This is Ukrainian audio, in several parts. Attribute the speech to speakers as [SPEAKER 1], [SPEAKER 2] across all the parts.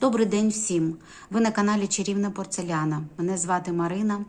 [SPEAKER 1] Добрий день всім! Ви на каналі Чарівна Порцеляна. Мене звати Марина,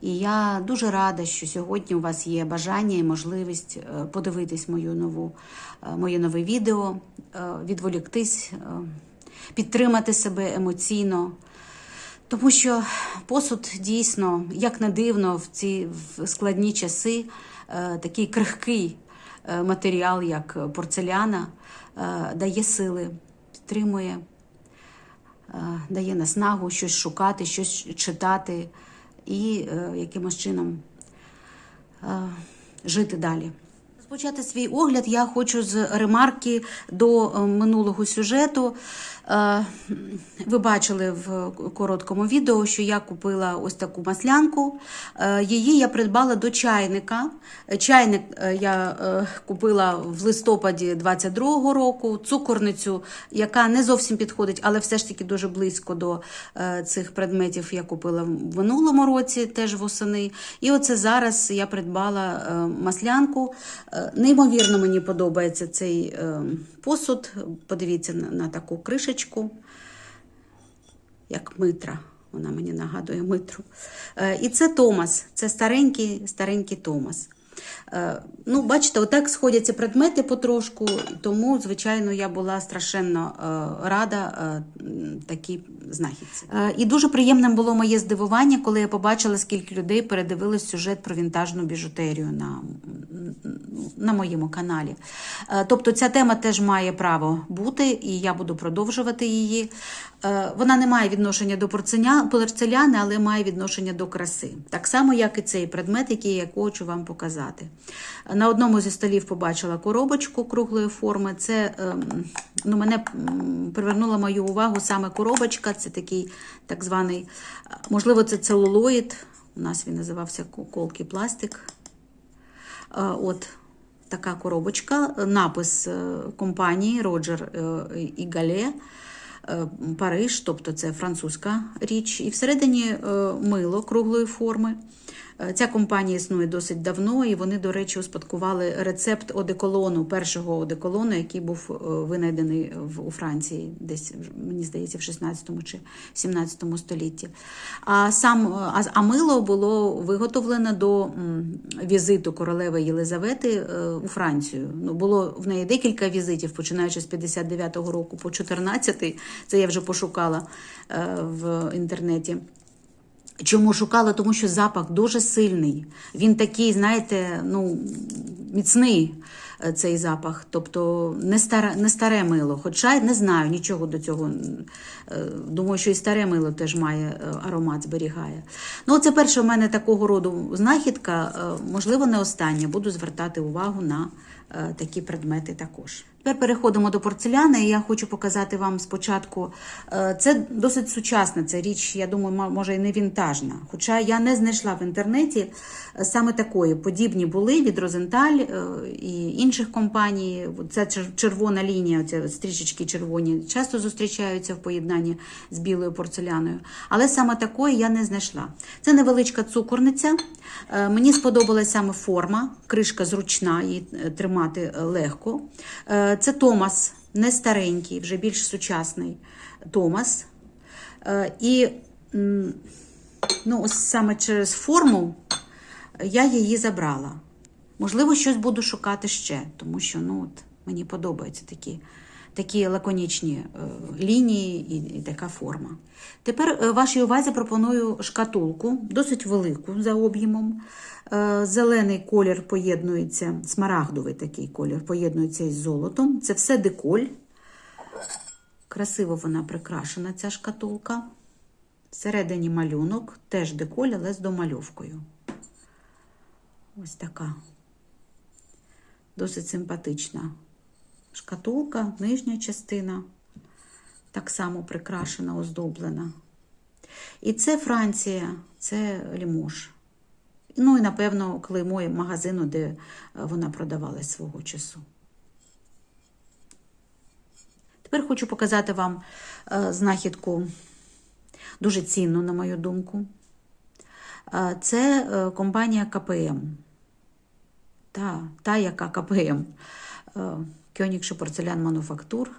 [SPEAKER 1] і я дуже рада, що сьогодні у вас є бажання і можливість е, подивитись мою нову, е, моє нове відео, е, відволіктись, підтримати себе емоційно. Тому що посуд дійсно, як не дивно, в ці складні часи такий крихкий матеріал, як порцеляна, дає сили, підтримує, дає наснагу щось шукати, щось читати і е, якимось чином е, жити далі. Розпочати свій огляд я хочу з ремарки до е, минулого сюжету. Е, Ви бачили в короткому відео, що я купила ось таку маслянку. Е, Її я придбала до чайника. Чайник я купила в листопаді 22-го року, цукорницю, яка не зовсім підходить, але все ж таки дуже близько до цих предметів я купила в минулому році, теж восени. І оце зараз я придбала маслянку. Е, Неймовірно мені подобається цей е, посуд. Подивіться на, таку кришечку, як митра. Вона мені нагадує митру. Е, І це Томас, це старенький, старенький Томас. Ну, бачите, отак сходяться предмети потрошку, тому, звичайно, я була страшенно рада такій знахідці. І дуже приємним було моє здивування, коли я побачила, скільки людей передивились сюжет про вінтажну біжутерію на, на моєму каналі. Е, Тобто ця тема теж має право бути, і я буду продовжувати її. Е, Вона не має відношення до порцеляни, але має відношення до краси. Так само, як і цей предмет, який я хочу вам показати. На одному зі столів побачила коробочку круглої форми. Це ем, ну, мене привернула мою увагу саме коробочка. Це такий так званий, можливо, це целулоїд. У нас він називався колкий пластик. Е, От така коробочка, напис е, компанії Роджер е, і Гале. е, Париж, тобто це французька річ, і всередині е, мило круглої форми. Е, Ця компанія існує досить давно, і вони, до речі, успадкували рецепт одеколону, першого одеколону, який був е, винайдений у Франції, десь мені здається, в 16 чи 17 столітті. А сам е, а, мило було виготовлено до візиту королеви Єлизавети у Францію. Ну, було в неї декілька візитів, починаючи з 59-го року по 14-й. Це я вже пошукала в інтернеті. Чому шукала? Тому що запах дуже сильний. Він такий, знаєте, ну, міцний е, цей запах. Тобто не старе, не старе мило. Хоча не знаю нічого до цього. Е, Думаю, що і старе мило теж має е, аромат, зберігає. Ну, це перша в мене такого роду знахідка. Можливо, не остання. Буду звертати увагу на такі предмети також. Тепер переходимо до порцеляни. і Я хочу показати вам спочатку. е, Це досить сучасна ця річ, я думаю, може і не вінтажна. Хоча я не знайшла в інтернеті е, саме такої. Подібні були від Розенталь е, і інших компаній. Це червона лінія, оці стрічечки червоні, часто зустрічаються в поєднанні з білою порцеляною. Але саме такої я не знайшла. Це невеличка цукорниця. Е, Мені сподобалась саме форма, кришка зручна, її е, тримати е, легко. Е, Це Томас, не старенький, вже більш сучасний Томас. Е, І ну, ось саме через форму я її забрала. Можливо, щось буду шукати ще, тому що ну, от, мені подобаються такі, такі лаконічні е, лінії і, така форма. Тепер е, вашій увазі пропоную шкатулку, досить велику за об'ємом. Е, Зелений колір поєднується, смарагдовий такий колір поєднується із золотом. Це все деколь. Красиво вона прикрашена, ця шкатулка. Всередині малюнок, теж деколь, але з домальовкою. Ось така. Досить симпатична шкатулка, нижня частина. Так само прикрашена, оздоблена. І це Франція, це Лімош. Ну і, напевно, клеймо магазину, де е, вона продавалась свого часу. Тепер хочу показати вам е, знахідку дуже цінну, на мою думку. Е, Це компанія КПМ. Та, та яка КПМ. Кьонікше порцелян мануфактур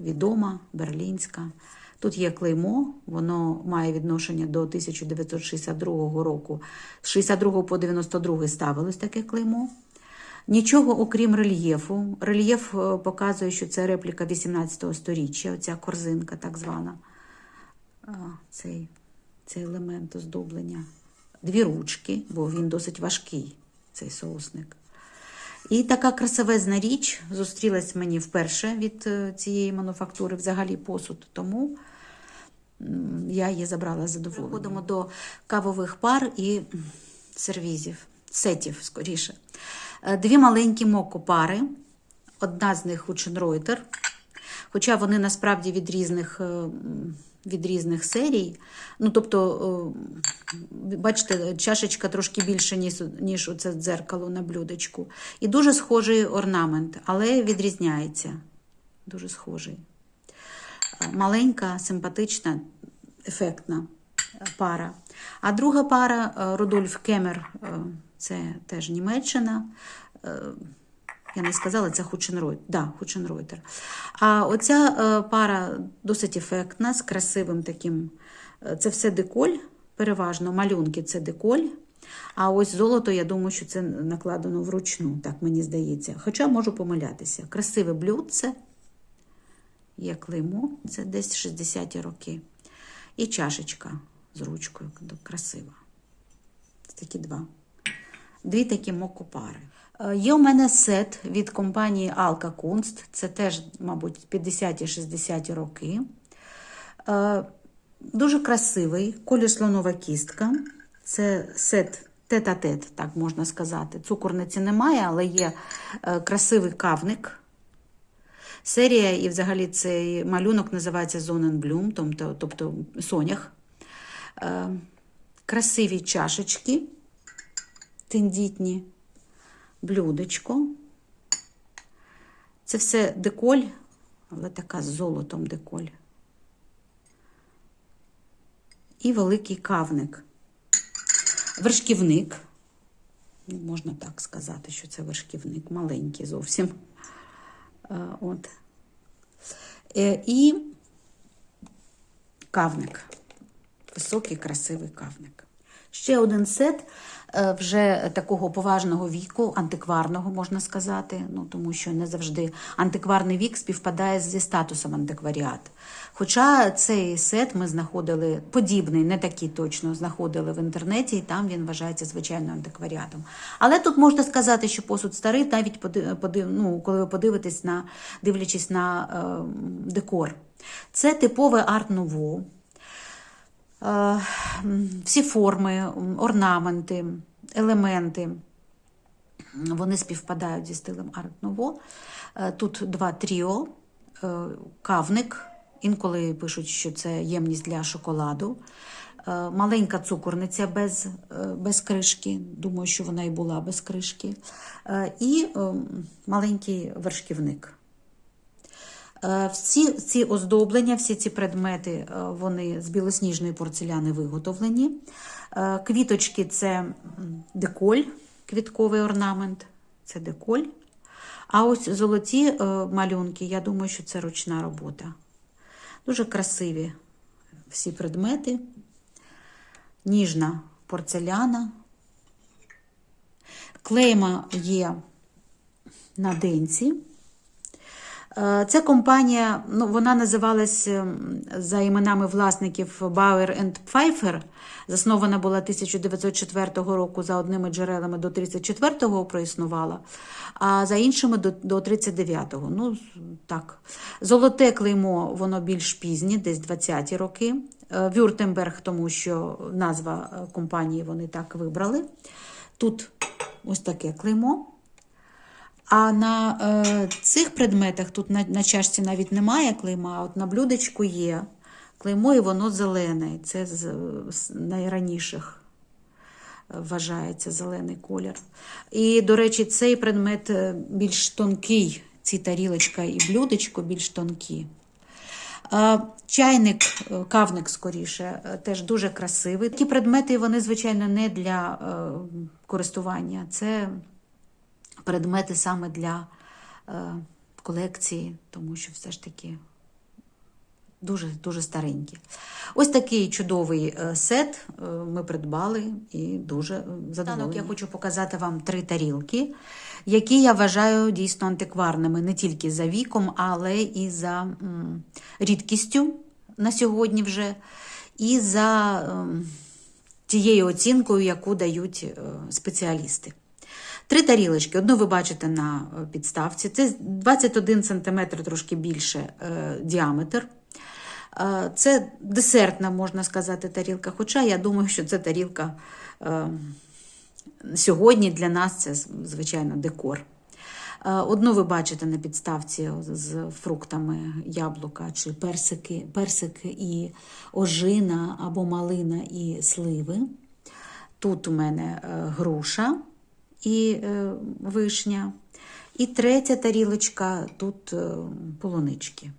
[SPEAKER 1] відома, берлінська. Тут є клеймо, воно має відношення до 1962 року. З 62 по 92 ставилось таке клеймо. Нічого окрім рельєфу. Рельєф е, показує, що це репліка 18 століття, оця корзинка так звана. Цей, цей елемент оздоблення. Дві ручки, бо він досить важкий, цей соусник. І така красивезна річ зустрілась мені вперше від е, цієї мануфактури, взагалі посуд. Тому я її забрала з задоволенням. Переходимо до кавових пар і сервізів, сетів скоріше. Е, Дві маленькі моко-пари. Одна з них Хученройтер. Хоча вони насправді від різних, е, від різних серій. Ну, тобто, бачите, чашечка трошки більше, ніж, ніж оце дзеркало на блюдечку. І дуже схожий орнамент, але відрізняється. Дуже схожий. Маленька, симпатична, ефектна е, пара. А друга пара е, Рудольф Кемер, е, це теж Німеччина. Я не сказала, це Хученройтер. Да. А оця е, пара досить ефектна, з красивим таким. е, Це все деколь, переважно малюнки це деколь. А ось золото, я думаю, що це накладено вручну, так мені здається. Хоча можу помилятися. Красиве блюдце. Є клеймо, це десь 60-ті роки. І чашечка з ручкою красива. Це такі два. Дві такі мокопари. Е, Є у мене сет від компанії Alka Kunst. Це теж, мабуть, 50-60 роки. Е, Дуже красивий, колір слонова кістка. Це сет тет-а-тет, так можна сказати. Цукорниці немає, але є е, красивий кавник. Серія, і взагалі цей малюнок називається Зоненблюм, тобто, тобто сонях. Красиві чашечки, тендітні, блюдечко. Це все деколь, але така з золотом деколь. І великий кавник. Вершківник. Ну, Можна так сказати, що це вершківник, маленький зовсім. Е, От. Е, І кавник. Високий, красивий кавник. Ще один сет е, вже такого поважного віку, антикварного, можна сказати, ну, тому що не завжди антикварний вік співпадає зі статусом антикваріат. Хоча цей сет ми знаходили подібний, не такий точно, знаходили в інтернеті, і там він вважається звичайно антикваріатом. Але тут можна сказати, що посуд старий, навіть поди- поди- ну, коли ви подивитесь на, дивлячись на е, декор. Це типове арт-нуво. Е, всі форми, орнаменти, елементи. Вони співпадають зі стилем арт-ново. Е, Тут два тріо, е, кавник. Інколи пишуть, що це ємність для шоколаду. Маленька цукорниця без, без кришки. Думаю, що вона і була без кришки. І ем, маленький вершківник. Е, Всі ці оздоблення, всі ці предмети, е, вони з білосніжної порцеляни виготовлені. Е, Квіточки це деколь, квітковий орнамент, це деколь. А ось золоті малюнки, я думаю, що це ручна робота. Дуже красиві всі предмети. Ніжна порцеляна. Клейма є на денці. Е, Ця компанія, ну, вона називалась ем, за іменами власників Bauer and Pfeiffer. Заснована була 1904 року за одними джерелами до 34-го проіснувала, а за іншими до, до 39-го. Ну, так. Золоте клеймо, воно більш пізнє, десь 20-ті роки. Е, Вюртемберг, тому що назва е, компанії вони так вибрали. Тут ось таке клеймо. А на е, цих предметах тут на, на чашці навіть немає клейма, а от на блюдечку є клеймо, і воно зелене. Це з, з найраніших е, вважається зелений колір. І, до речі, цей предмет е, більш тонкий, ці тарілочка і блюдечко більш тонкі. Е, Чайник, кавник скоріше, теж дуже красивий. Ті предмети, вони, звичайно, не для користування. Це предмети саме для е, колекції, тому що все ж таки Дуже дуже старенькі. Ось такий чудовий е, сет е, ми придбали і дуже е, задоволені. Я хочу показати вам три тарілки, які я вважаю дійсно антикварними не тільки за віком, але і за м, рідкістю на сьогодні вже, і за ем, тією оцінкою, яку дають спеціалісти. Три тарілочки. Одну ви бачите на е, підставці. Це 21 см трошки більше е, діаметр. Е, Це десертна, можна сказати, тарілка. Хоча я думаю, що це тарілка сьогодні для нас це, звичайно, декор. Одну ви бачите на підставці з фруктами яблука чи персики, персики і ожина або малина і сливи. Тут у мене груша і е, вишня. І третя тарілочка тут е, полунички.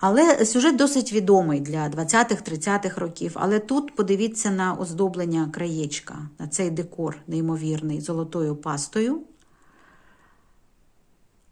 [SPEAKER 1] Але сюжет досить відомий для 20-30-х років. Але тут подивіться на оздоблення краєчка, на цей декор неймовірний золотою пастою.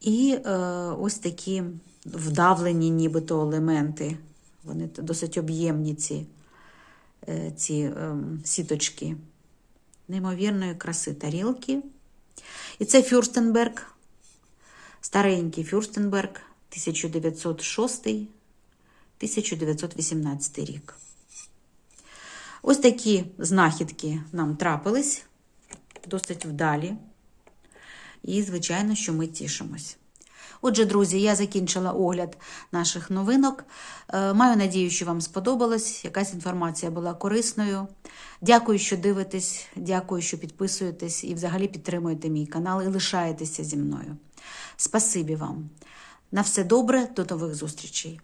[SPEAKER 1] І е, ось такі вдавлені нібито елементи. Вони досить об'ємні ці, е, ці е, сіточки. Неймовірної краси тарілки. І це Фюрстенберг, старенький Фюрстенберг 1906-1918 рік. Ось такі знахідки нам трапились, досить вдалі. І, звичайно, що ми тішимось. Отже, друзі, я закінчила огляд наших новинок. Е, Маю надію, що вам сподобалось. Якась інформація була корисною. Дякую, що дивитесь, дякую, що підписуєтесь і взагалі підтримуєте мій канал і лишаєтеся зі мною. Спасибі вам. На все добре, до нових зустрічей!